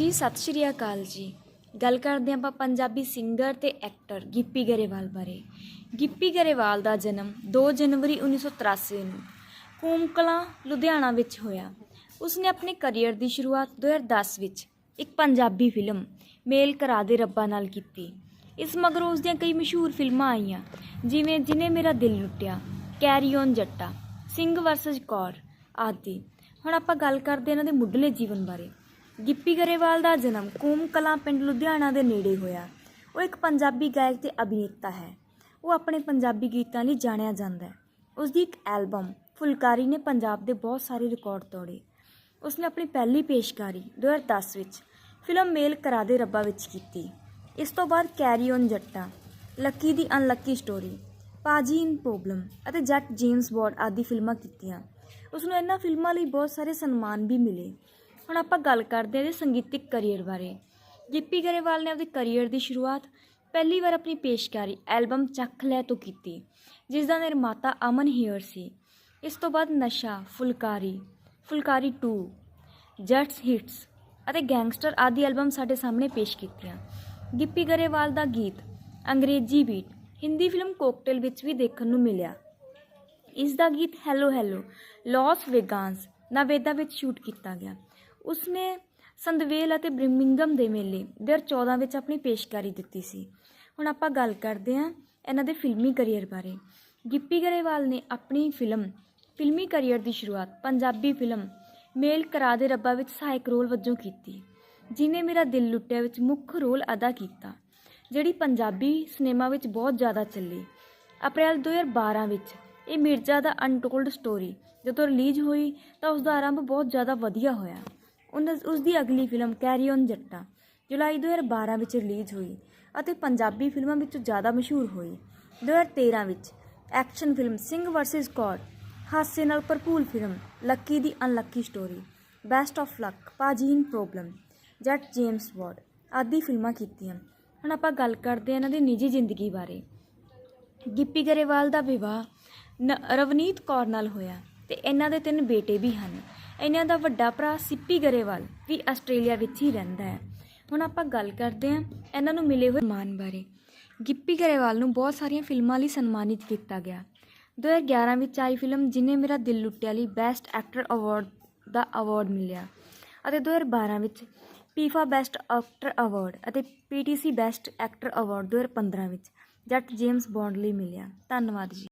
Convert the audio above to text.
ਜੀ, ਸਤਿ ਸ਼੍ਰੀ ਅਕਾਲ ਜੀ। ਗੱਲ ਕਰਦੇ ਹਾਂ ਆਪਾਂ ਪੰਜਾਬੀ ਸਿੰਗਰ ਤੇ ਐਕਟਰ ਗਿੱਪੀ ਗਰੇਵਾਲ ਬਾਰੇ। ਗਿੱਪੀ ਗਰੇਵਾਲ ਦਾ ਜਨਮ 2 ਜਨਵਰੀ 1983 ਨੂੰ ਕੂਮਕਲਾਂ, ਲੁਧਿਆਣਾ ਵਿੱਚ ਹੋਇਆ। ਉਸਨੇ ਆਪਣੇ ਕੈਰੀਅਰ ਦੀ ਸ਼ੁਰੂਆਤ 2010 ਵਿੱਚ ਇੱਕ ਪੰਜਾਬੀ ਫਿਲਮ ਮੇਲ ਕਰਾ ਦੇ ਰੱਬਾ ਨਾਲ ਕੀਤੀ। ਇਸ ਮਗਰੋਂ ਉਸ ਦੀਆਂ ਕਈ ਮਸ਼ਹੂਰ ਫਿਲਮਾਂ ਆਈਆਂ, ਜਿਵੇਂ Jine Mera Dil Luteya, carry on Jatta, Singh versus Kaur ਆਦਿ। ਹੁਣ ਆਪਾਂ ਗੱਲ ਕਰਦੇ ਹਾਂ ਇਹਨਾਂ ਦੇ ਮੁੱਢਲੇ ਜੀਵਨ ਬਾਰੇ। ਗਿੱਪੀ ਗਰੇਵਾਲ ਦਾ ਜਨਮ ਕੂਮ ਕਲਾਂ ਪਿੰਡ ਲੁਧਿਆਣਾ ਦੇ ਨੇੜੇ ਹੋਇਆ। ਉਹ ਇੱਕ ਪੰਜਾਬੀ ਗਾਇਕ ਤੇ ਅਭਿਨੇਤਾ ਹੈ। ਉਹ ਆਪਣੇ ਪੰਜਾਬੀ ਗੀਤਾਂ ਲਈ ਜਾਣਿਆ ਜਾਂਦਾ ਹੈ। ਉਸ ਦੀ ਇੱਕ ਐਲਬਮ, ਫੁਲਕਾਰੀ ਨੇ ਪੰਜਾਬ ਦੇ ਬਹੁਤ ਸਾਰੇ ਰਿਕਾਰਡ ਤੋੜੇ। ਉਸਨੇ ਆਪਣੀ ਪਹਿਲੀ ਪੇਸ਼ਕਾਰੀ 2010 ਵਿੱਚ ਫਿਲਮ ਮੇਲ ਕਰਾ ਦੇ ਰੱਬਾ ਵਿੱਚ ਕੀਤੀ। ਇਸ ਤੋਂ ਬਾਅਦ carry on Jatta, lucky the unlucky story, Paji in problem ਅਤੇ ਜੱਟ ਜੇਮਸ ਬੌਂਡ ਆਦਿ ਫਿਲਮਾਂ ਕੀਤੀਆਂ। ਉਸ ਨੂੰ ਇਹਨਾਂ ਫਿਲਮਾਂ ਲਈ ਬਹੁਤ ਸਾਰੇ ਸਨਮਾਨ ਵੀ ਮਿਲੇ। ਹੁਣ ਆਪਾਂ ਗੱਲ ਕਰਦੇ ਹਾਂ ਇਹਦੇ ਸੰਗੀਤਿਕ ਕਰੀਅਰ ਬਾਰੇ। ਗਿੱਪੀ ਗਰੇਵਾਲ ਨੇ ਆਪਣੇ ਕਰੀਅਰ ਦੀ ਸ਼ੁਰੂਆਤ ਪਹਿਲੀ ਵਾਰ ਆਪਣੀ ਪੇਸ਼ਕਾਰੀ ਐਲਬਮ ਚੱਖ ਲੈ ਤੋਂ ਕੀਤੀ ਜਿਸ ਦਾ ਨਿਰਮਾਤਾ ਅਮਨ ਹੀਅਰ ਸੀ। ਇਸ ਤੋਂ ਬਾਅਦ ਨਸ਼ਾ, ਫੁਲਕਾਰੀ ਫੁਲਕਾਰੀ 2 ਜੱਟਸ ਹਿਟਸ ਅਤੇ ਗੈਂਗਸਟਰ ਆਦਿ ਐਲਬਮ ਸਾਡੇ ਸਾਹਮਣੇ ਪੇਸ਼ ਕੀਤੀਆਂ। ਗਿੱਪੀ ਗਰੇਵਾਲ ਦਾ ਗੀਤ ਅੰਗਰੇਜ਼ੀ ਬੀਟ ਹਿੰਦੀ ਫਿਲਮ ਕੋਕਟੇਲ ਵਿੱਚ ਵੀ ਦੇਖਣ ਨੂੰ ਮਿਲਿਆ। ਇਸ ਦਾ ਗੀਤ hello hello Las Vegas Nevada ਵਿੱਚ ਸ਼ੂਟ ਕੀਤਾ ਗਿਆ। ਉਸਨੇ ਸੰਦਵੇਲ ਅਤੇ ਬ੍ਰਿਮਿੰਗਮ ਦੇ ਮੇਲੇ 2014 ਵਿੱਚ ਆਪਣੀ ਪੇਸ਼ਕਾਰੀ ਦਿੱਤੀ ਸੀ। ਹੁਣ ਆਪਾਂ ਗੱਲ ਕਰਦੇ ਹਾਂ ਇਹਨਾਂ ਦੇ ਫਿਲਮੀ ਕੈਰੀਅਰ ਬਾਰੇ। ਗਿੱਪੀ ਗਰੇਵਾਲ ਨੇ ਆਪਣੀ ਫਿਲਮ, ਫਿਲਮੀ ਕੈਰੀਅਰ ਦੀ ਸ਼ੁਰੂਆਤ ਪੰਜਾਬੀ ਫਿਲਮ ਮੇਲ ਕਰਾ ਦੇ ਰੱਬਾ ਵਿੱਚ ਸਹਾਇਕ ਰੋਲ ਵਜੋਂ ਕੀਤੀ, ਜਿਨੇ ਮੇਰਾ ਦਿਲ ਲੁੱਟਿਆ ਵਿੱਚ ਮੁੱਖ ਰੋਲ ਅਦਾ ਕੀਤਾ, ਜਿਹੜੀ ਪੰਜਾਬੀ ਸਿਨੇਮਾ ਵਿੱਚ ਬਹੁਤ ਜ਼ਿਆਦਾ ਚੱਲੀ। ਅਪ੍ਰੈਲ 2012 ਵਿੱਚ ਇਹ ਮਿਰਜ਼ਾ ਦਾ ਅਨਟੋਲਡ ਸਟੋਰੀ ਜਦੋਂ ਰਿਲੀਜ਼ ਹੋਈ ਤਾਂ ਉਸ ਦਾ ਆਰੰਭ ਬਹੁਤ ਜ਼ਿਆਦਾ ਵਧੀਆ ਹੋਇਆ। ਉਸ ਦੀ ਅਗਲੀ ਫਿਲਮ ਕੈਰੀ ਔਨ ਜੱਟਾ, ਜੁਲਾਈ 2012 ਵਿੱਚ ਰਿਲੀਜ਼ ਹੋਈ ਅਤੇ ਪੰਜਾਬੀ ਫਿਲਮਾਂ ਵਿੱਚੋਂ ਜ਼ਿਆਦਾ ਮਸ਼ਹੂਰ ਹੋਈ। 2013 ਵਿੱਚ action film Singh versus Kaur ਹਾਸੇ ਨਾਲ ਭਰਪੂਰ film lucky the unlucky story, best of luck Paji problem, Jatt James bond ਆਦਿ ਫਿਲਮਾਂ ਕੀਤੀਆਂ। ਹੁਣ ਆਪਾਂ ਗੱਲ ਕਰਦੇ ਹਾਂ ਇਹਨਾਂ ਦੀ ਨਿੱਜੀ ਜ਼ਿੰਦਗੀ ਬਾਰੇ। ਗਿੱਪੀ ਗਰੇਵਾਲ ਦਾ ਵਿਵਾਹ ਨ- ਰਵਨੀਤ ਕੌਰ ਨਾਲ ਹੋਇਆ ਤੇ ਇਹਨਾਂ ਦੇ ਤਿੰਨ ਬੇਟੇ ਵੀ ਹਨ। ਇਹਨਾਂ ਦਾ ਵੱਡਾ ਭਰਾ ਸਿੱਪੀ ਗਰੇਵਾਲ ਵੀ ਆਸਟ੍ਰੇਲੀਆ ਵਿੱਚ ਹੀ ਰਹਿੰਦਾ ਹੈ। ਹੁਣ ਆਪਾਂ ਗੱਲ ਕਰਦੇ ਹਾਂ ਇਹਨਾਂ ਨੂੰ ਮਿਲੇ ਹੋਏ ਮਾਨ ਬਾਰੇ। ਗਿੱਪੀ ਗਰੇਵਾਲ ਨੂੰ ਬਹੁਤ ਸਾਰੀਆਂ ਫਿਲਮਾਂ ਲਈ ਸਨਮਾਨਿਤ ਕੀਤਾ ਗਿਆ। 2011 ਵਿੱਚ ਆਈ ਫਿਲਮ ਜਿਨੇ ਮੇਰਾ ਦਿਲ ਲੁੱਟਿਆ ਲਈ ਬੈਸਟ ਐਕਟਰ ਅਵਾਰਡ ਦਾ ਅਵਾਰਡ ਮਿਲਿਆ ਅਤੇ 2012 ਵਿੱਚ ਪੀਫਾ ਬੈਸਟ ਐਕਟਰ ਅਵਾਰਡ ਅਤੇ ਪੀਟੀਸੀ ਬੈਸਟ ਐਕਟਰ ਅਵਾਰਡ 2015 ਵਿੱਚ ਜੱਟ ਜੇਮਸ ਬੌਂਡ ਲਈ ਮਿਲਿਆ। ਧੰਨਵਾਦ ਜੀ।